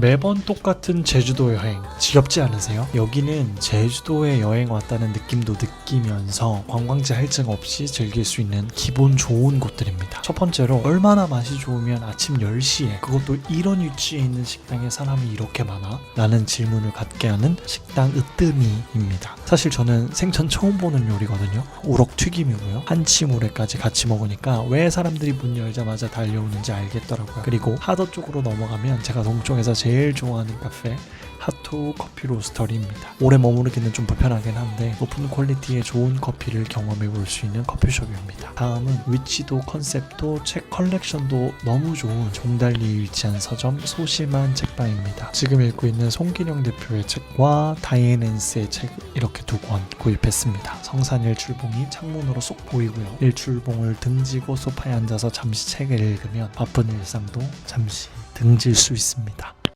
매번 똑같은 제주도 여행 지겹지 않으세요? 여기는 제주도에 여행 왔다는 느낌도 느끼면서 관광지 할증 없이 즐길 수 있는 기본 좋은 곳들입니다. 첫 번째로 얼마나 맛이 좋으면 아침 10시에 그것도 이런 위치에 있는 식당에 사람이 이렇게 많아? 라는 질문을 갖게 하는 식당 으뜸이입니다. 사실 저는 생전 처음 보는 요리거든요. 우럭 튀김이고요. 한치물회까지 같이 먹으니까 왜 사람들이 문 열자마자 달려오는지 알겠더라고요. 그리고 하더 쪽으로 넘어가면 제가 동쪽에서 제일 좋아하는 카페 하투 커피 로스터리입니다. 오래 머무르기는 좀 불편하긴 한데 높은 퀄리티의 좋은 커피를 경험해 볼 수 있는 커피숍입니다. 다음은 위치도 컨셉도 책 컬렉션도 너무 좋은 종달리에 위치한 서점 소심한 책방입니다. 지금 읽고 있는 송기령 대표의 책과 다이앤앤스의 책 이렇게 두 권 구입했습니다. 성산 일 출봉이 창문으로 쏙 보이고요. 일출봉을 등지고 소파에 앉아서 잠시 책을 읽으면 바쁜 일상도 잠시 등질 수 있습니다.